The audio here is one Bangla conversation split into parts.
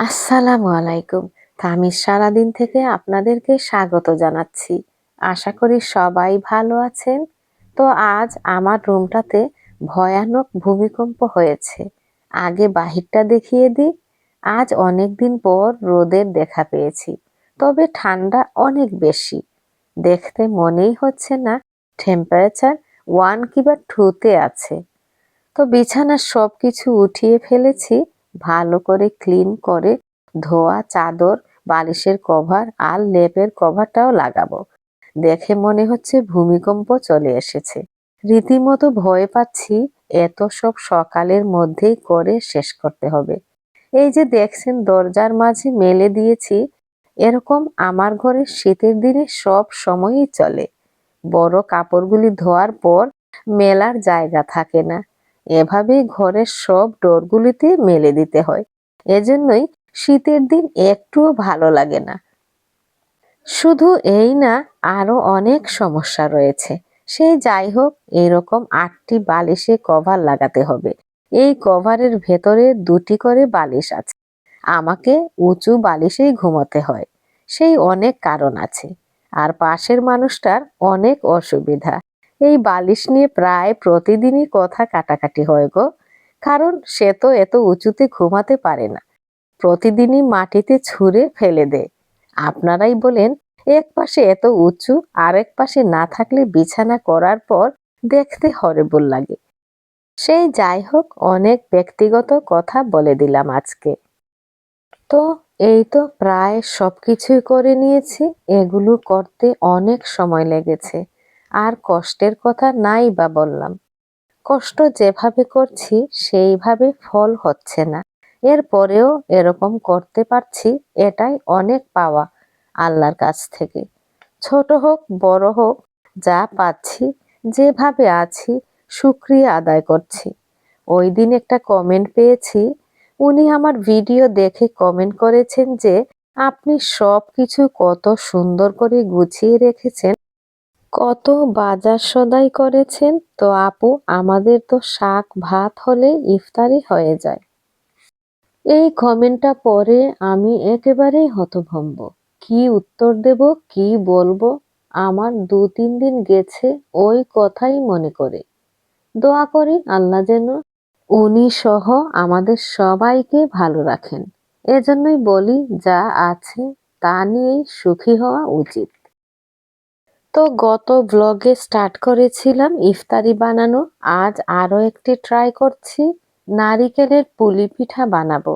আসসালামু আলাইকুম। আমি সারাদিন থেকে আপনাদেরকে স্বাগত জানাচ্ছি। আশা করি সবাই ভালো আছেন। তো আজ আমার রুমটাতে ভয়ানক ভূমিকম্প হয়েছে। আগে বাহিরটা দেখিয়ে দিই। আজ অনেক দিন পর রোদের দেখা পেয়েছি। তবে ঠান্ডা অনেক বেশি। দেখতে মনেই হচ্ছে না টেম্পারেচার ওয়ান কিবা টুতে আছে। তো বিছানার সব কিছু উঠিয়ে ফেলেছি। ভালো করে ক্লিন করে ধোয়া, চাদর, বালিশের কভার আর লেপের কভারটাও লাগাবো। দেখে মনে হচ্ছে ভূমিকম্প চলে এসেছে। রীতিমতো ভয় পাচ্ছি, এত সব সকালের মধ্যেই করে শেষ করতে হবে। এই যে দেখছেন, দরজার মাঝে মেলে দিয়েছি, এরকম আমার ঘরে শীতের দিনে সব সময়ই চলে। বড় কাপড়গুলি ধোয়ার পর মেলার জায়গা থাকে না। এভাবেই ঘরের সব ডোরগুলিতে মেলে দিতে হয়। এজন্যই শীতের দিন একটুও ভালো লাগে না। শুধু এই না আরও অনেক সমস্যা রয়েছে। সে যাই হোক, এরকম আটটি বালিশে কভার লাগাতে হবে। এই কভারের ভেতরে দুটি করে বালিশ আছে। আমাকে উঁচু বালিশেই ঘুমোতে হয়। সেই অনেক কারণ আছে। আর পাশের মানুষটার অনেক অসুবিধা। এই বালিশ নিয়ে প্রায় প্রতিদিনই কথা কাটাকাটি হয় গো। কারণ সে তো এত উঁচুতে ঘুমাতে পারে না। প্রতিদিনই মাটিতে ছুঁড়ে ফেলে দেয়। আপনারাই বলেন, এক পাশে এত উঁচু, আরেক পাশে না থাকলে বিছানা করার পর দেখতে হরেবল লাগে। সেই যাই হোক, অনেক ব্যক্তিগত কথা বলে দিলাম আজকে। তো এই তো প্রায় সব কিছুই করে নিয়েছি। এগুলো করতে অনেক সময় লেগেছে। আর কষ্টের কথা নাই বা বললাম। কষ্ট যেভাবে করছি, সেইভাবে ফল হচ্ছে না। এরপরেও এরকম করতে পারছি, এটাই অনেক পাওয়া আল্লাহর কাছ থেকে। ছোট হোক, বড় হোক, যা পাচ্ছি, যেভাবে আছি, সুক্রিয়া আদায় করছি। ওই দিন একটা কমেন্ট পেয়েছি, উনি আমার ভিডিও দেখে কমেন্ট করেছেন যে, আপনি সব কিছু কত সুন্দর করে গুছিয়ে রেখেছেন কত বাজার সদাই করেছেন, তো আপু, আমাদের তো শাক ভাত হলে ইফতারি হয়ে যায়। এই কমেন্টটা পরে আমি একেবারেই হতভম্ব। কি উত্তর দেব, কি বলব? আমার দু তিন দিন গেছে ওই কথাই মনে করে। দোয়া করি আল্লাহ যেন উনি সহ আমাদের সবাইকে ভালো রাখেন। এজন্যই বলি, যা আছে তা নিয়েই সুখী হওয়া উচিত। তো গত ব্লগে স্টার্ট করেছিলাম ইফতারি বানানো। আজ আরও একটি ট্রাই করছি, নারিকেলের পুলি পিঠা বানাবো।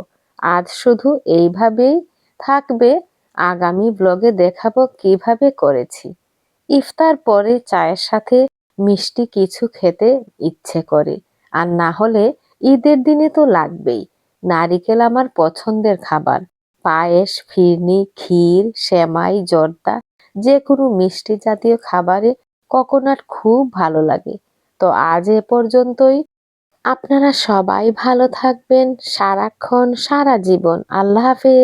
আজ শুধু এইভাবেই থাকবে, আগামী ব্লগে দেখাবো কীভাবে করেছি। ইফতার পরে চায়ের সাথে মিষ্টি কিছু খেতে ইচ্ছে করে, আর না হলে ঈদের দিনে তো লাগবেই। নারিকেল আমার পছন্দের খাবার। পায়েস, ফিরনি, ক্ষীর, সেমাই, জর্দা যে কোনো মিষ্টি জাতীয় খাবারে কোকোনাট খুব ভালো লাগে। তো আজ এ পর্যন্তই। আপনারা সবাই ভালো থাকবেন, সারাক্ষণ, সারা জীবন। আল্লাহ হাফেজ।